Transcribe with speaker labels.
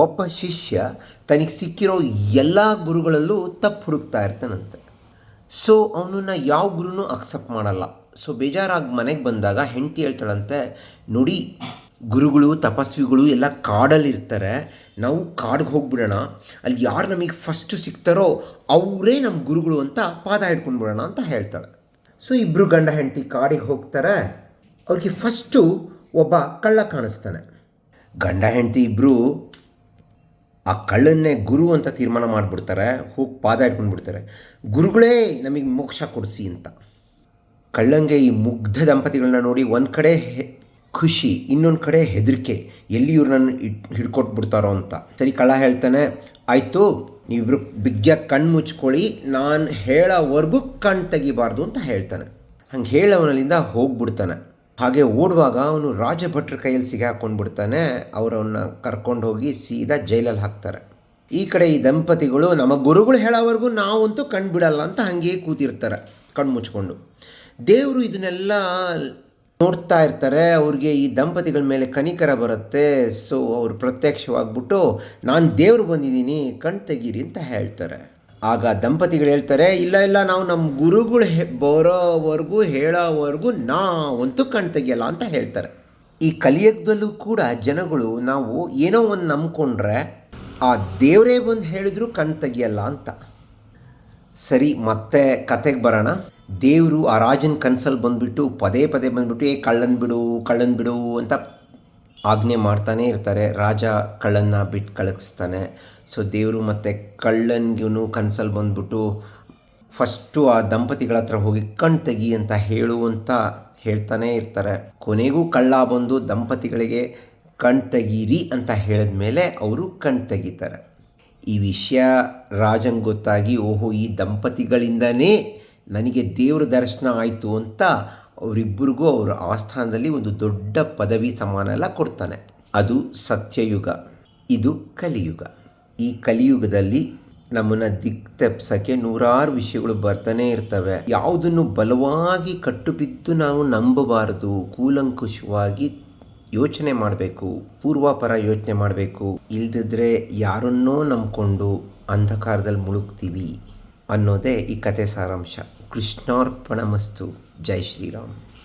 Speaker 1: ಒಬ್ಬ ಶಿಷ್ಯ ತನಗೆ ಸಿಕ್ಕಿರೋ ಎಲ್ಲ ಗುರುಗಳಲ್ಲೂ ತಪ್ಪು ಹುಡುಕ್ತಾ ಇರ್ತಾನಂತೆ. ಸೊ ಅವನನ್ನ ಯಾವ ಗುರುನೂ ಅಕ್ಸೆಪ್ಟ್ ಮಾಡಲ್ಲ. ಸೊ ಬೇಜಾರಾಗಿ ಮನೆಗೆ ಬಂದಾಗ ಹೆಂಡತಿ ಹೇಳ್ತಾಳಂತೆ, ನೋಡಿ, ಗುರುಗಳು, ತಪಸ್ವಿಗಳು ಎಲ್ಲ ಕಾಡಲ್ಲಿ ಇರ್ತಾರೆ. ನಾವು ಕಾಡಿಗೆ ಹೋಗ್ಬಿಡೋಣ. ಅಲ್ಲಿ ಯಾರು ನಮಗೆ ಫಸ್ಟು ಸಿಗ್ತಾರೋ ಅವರೇ ನಮ್ಮ ಗುರುಗಳು ಅಂತ ಪಾದ ಹಿಡ್ಕೊಂಡು ಬಿಡೋಣ ಅಂತ ಹೇಳ್ತಾಳೆ. ಸೊ ಇಬ್ಬರು ಗಂಡ ಹೆಂಡತಿ ಕಾಡಿಗೆ ಹೋಗ್ತಾರೆ. ಅವ್ರಿಗೆ ಫಸ್ಟು ಒಬ್ಬ ಕಳ್ಳ ಕಾಣಿಸ್ತಾನೆ. ಗಂಡ ಹೆಂಡತಿ ಇಬ್ಬರು ಆ ಕಳ್ಳನ್ನೇ ಗುರು ಅಂತ ತೀರ್ಮಾನ ಮಾಡಿಬಿಡ್ತಾರೆ, ಹೋಗಿ ಪಾದ ಇಟ್ಕೊಂಡ್ಬಿಡ್ತಾರೆ ಬಿಡ್ತಾರೆ ಗುರುಗಳೇ ನಮಗೆ ಮೋಕ್ಷ ಕೊಡಿಸಿ ಅಂತ. ಕಳ್ಳಂಗೆ ಈ ಮುಗ್ಧ ದಂಪತಿಗಳನ್ನ ನೋಡಿ ಒಂದು ಕಡೆ ಖುಷಿ, ಇನ್ನೊಂದು ಕಡೆ ಹೆದರಿಕೆ. ಎಲ್ಲಿ ಇವ್ರನ್ನ ಹಿಡ್ಕೊಟ್ಬಿಡ್ತಾರೋ ಅಂತ. ಸರಿ, ಕಳ್ಳ ಹೇಳ್ತಾನೆ, ಆಯಿತು, ನೀವಿಬ್ರು ಬಿಗ್ಗೆ ಕಣ್ಣು ಮುಚ್ಕೊಳ್ಳಿ, ನಾನು ಹೇಳೋವರೆಗೂ ಕಣ್ಣು ತೆಗಿಬಾರ್ದು ಅಂತ ಹೇಳ್ತಾನೆ. ಹಂಗೆ ಹೇಳೋವನಲ್ಲಿಂದ ಹೋಗ್ಬಿಡ್ತಾನೆ. ಹಾಗೆ ಓಡುವಾಗ ಅವನು ರಾಜಭಟ್ರ ಕೈಯಲ್ಲಿ ಸಿಗಾಕೊಂಡ್ಬಿಡ್ತಾನೆ ಅವರವನ್ನ ಕರ್ಕೊಂಡು ಹೋಗಿ ಸೀದಾ ಜೈಲಲ್ಲಿ ಹಾಕ್ತಾರೆ. ಈ ಕಡೆ ಈ ದಂಪತಿಗಳು, ನಮ್ಮ ಗುರುಗಳು ಹೇಳೋವರೆಗೂ ನಾವಂತೂ ಕಣ್ಣು ಬಿಡಲ್ಲ ಅಂತ ಹಾಗೆ ಕೂತಿರ್ತಾರೆ, ಕಣ್ಣು ಮುಚ್ಕೊಂಡು. ದೇವರು ಇದನ್ನೆಲ್ಲ ನೋಡ್ತಾ ಇರ್ತಾರೆ, ಅವ್ರಿಗೆ ಈ ದಂಪತಿಗಳ ಮೇಲೆ ಕನಿಕರ ಬರುತ್ತೆ ಸೊ ಅವ್ರು ಪ್ರತ್ಯಕ್ಷವಾಗ್ಬಿಟ್ಟು, ನಾನು ದೇವ್ರು ಬಂದಿದ್ದೀನಿ, ಕಣ್ ತೆಗೀರಿ ಅಂತ ಹೇಳ್ತಾರೆ. ಆಗ ದಂಪತಿಗಳು ಹೇಳ್ತಾರೆ, ಇಲ್ಲ ಇಲ್ಲ, ನಾವು ನಮ್ಮ ಗುರುಗಳು ಹೆ, ಬರೋವರೆಗೂ ಹೇಳೋವರೆಗೂ ನಾವಂತೂ ಕಣ್ ತೆಗಿಯಲ್ಲ ಅಂತ ಹೇಳ್ತಾರೆ. ಈ ಕಲಿಯುಗದಲ್ಲೂ ಕೂಡ ಜನಗಳು ನಾವು ಏನೋ ಒಂದು ನಂಬ್ಕೊಂಡ್ರೆ ಆ ದೇವರೇ ಬಂದು ಹೇಳಿದ್ರು ಕಣ್ ತೆಗಿಯಲ್ಲ ಅಂತ. ಸರಿ, ಮತ್ತೆ ಕತೆಗೆ ಬರೋಣ. ದೇವರು ಆ ರಾಜನ ಕನಸಲ್ಲಿ ಬಂದುಬಿಟ್ಟು ಪದೇ ಪದೇ ಬಂದುಬಿಟ್ಟು, ಏ, ಕಳ್ಳನ್ ಬಿಡು ಕಳ್ಳನ್ ಬಿಡು ಅಂತ ಆಜ್ಞೆ ಮಾಡ್ತಾನೆ ಇರ್ತಾರೆ. ರಾಜ ಕಳ್ಳನ್ನ ಬಿಟ್ಟು ಕಳಿಸ್ತಾನೆ. ಸೊ ದೇವರು ಮತ್ತು ಕಳ್ಳನ್ಗೂ ಕನ್ಸಲ್ಲಿ ಬಂದ್ಬಿಟ್ಟು ಫಸ್ಟು ಆ ದಂಪತಿಗಳ ಹತ್ರ ಹೋಗಿ ಕಣ್ ತೆಗಿ ಅಂತ ಹೇಳುವಂತ ಹೇಳ್ತಾನೆ ಇರ್ತಾರೆ. ಕೊನೆಗೂ ಕಳ್ಳ ಬಂದು ದಂಪತಿಗಳಿಗೆ ಕಣ್ ತೆಗೀರಿ ಅಂತ ಹೇಳಿದ ಮೇಲೆ ಅವರು ಕಣ್ ತೆಗಿತಾರೆ. ಈ ವಿಷಯ ರಾಜಂಗೆ ಗೊತ್ತಾಗಿ, ಓಹೋ, ಈ ದಂಪತಿಗಳಿಂದನೇ ನನಗೆ ದೇವ್ರ ದರ್ಶನ ಆಯಿತು ಅಂತ ಅವರಿಬ್ಬರಿಗೂ ಅವರ ಆಸ್ಥಾನದಲ್ಲಿ ಒಂದು ದೊಡ್ಡ ಪದವಿ ಸಮಾನ ಎಲ್ಲ ಕೊಡ್ತಾನೆ. ಅದು ಸತ್ಯಯುಗ, ಇದು ಕಲಿಯುಗ. ಈ ಕಲಿಯುಗದಲ್ಲಿ ನಮ್ಮನ್ನು ದಿಕ್ ತೆಪ್ಸೋಕ್ಕೆ ನೂರಾರು ವಿಷಯಗಳು ಬರ್ತಾನೆ ಇರ್ತವೆ. ಯಾವುದನ್ನು ಬಲವಾಗಿ ಕಟ್ಟುಬಿದ್ದು ನಾವು ನಂಬಬಾರದು, ಕೂಲಂಕುಷವಾಗಿ ಯೋಚನೆ ಮಾಡಬೇಕು, ಪೂರ್ವಾಪರ ಯೋಚನೆ ಮಾಡಬೇಕು. ಇಲ್ದಿದ್ರೆ ಯಾರನ್ನೋ ನಂಬಿಕೊಂಡು ಅಂಧಕಾರದಲ್ಲಿ ಮುಳುಗ್ತೀವಿ. ಅನ್ನೋದೇ ಈ ಕತೆ ಸಾರಾಂಶ. ಕೃಷ್ಣಾರ್ಪಣಮಸ್ತು. ಜೈ ಶ್ರೀರಾಮ್.